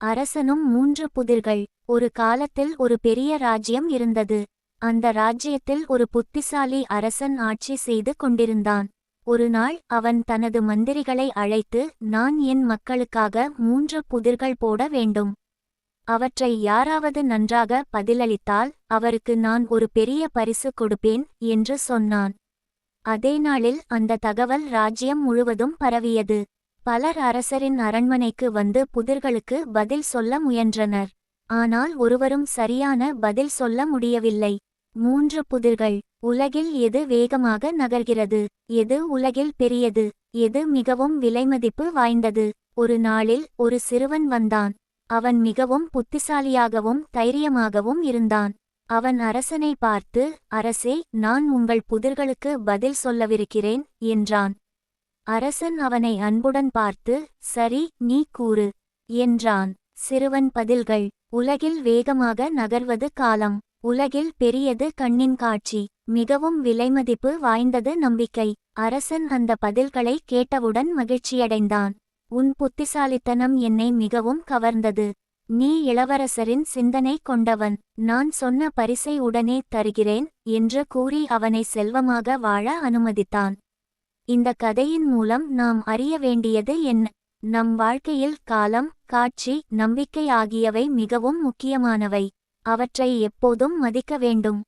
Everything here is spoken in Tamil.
அரசனும் மூன்று புதிர்கள். ஒரு காலத்தில் ஒரு பெரிய ராஜ்யம் இருந்தது. அந்த ராஜ்யத்தில் ஒரு புத்திசாலி அரசன் ஆட்சி செய்து கொண்டிருந்தான். ஒரு நாள் அவன் தனது மந்திரிகளை அழைத்து நான் என் மக்களுக்காக மூன்று புதிர்கள் போட வேண்டும். அவற்றை யாராவது நன்றாக பதிலளித்தால் அவருக்கு நான் ஒரு பெரிய பரிசு கொடுப்பேன் என்று சொன்னான். அதே நாளில் அந்த தகவல் ராஜ்யம் முழுவதும் பரவியது. பலர் அரசரின் அரண்மனைக்கு வந்து புதிர்களுக்கு பதில் சொல்ல முயன்றனர். ஆனால் ஒருவரும் சரியான பதில் சொல்ல முடியவில்லை. மூன்று புதிர்கள் உலகில் எது வேகமாக நகர்கிறது? எது உலகில் பெரியது? எது மிகவும் விலைமதிப்பு வாய்ந்தது? ஒரு நாளில் ஒரு சிறுவன் வந்தான். அவன் மிகவும் புத்திசாலியாகவும் தைரியமாகவும் இருந்தான். அவன் அரசனை பார்த்து அரசே நான் உங்கள் புதிர்களுக்கு பதில் சொல்லவிருக்கிறேன் என்றான். அரசன் அவனை அன்புடன் பார்த்து சரி நீ கூறு என்றான். சிறுவன் பதில்கள். உலகில் வேகமாக நகர்வது காலம். உலகில் பெரியது கண்ணின் காட்சி. மிகவும் விலைமதிப்பு வாய்ந்தது நம்பிக்கை. அரசன் அந்த பதில்களை கேட்டவுடன் மகிழ்ச்சியடைந்தான். உன் புத்திசாலித்தனம் என்னை மிகவும் கவர்ந்தது. நீ இளவரசரின் சிந்தனை கொண்டவன். நான் சொன்ன பரிசை உடனே தருகிறேன் என்று கூறி அவனை செல்வமாக வாழ அனுமதித்தான். இந்த கதையின் மூலம் நாம் அறிய வேண்டியது என்ன? நம் வாழ்க்கையில் காலம் காட்சி நம்பிக்கை ஆகியவை மிகவும் முக்கியமானவை. அவற்றை எப்போதும் மதிக்க வேண்டும்.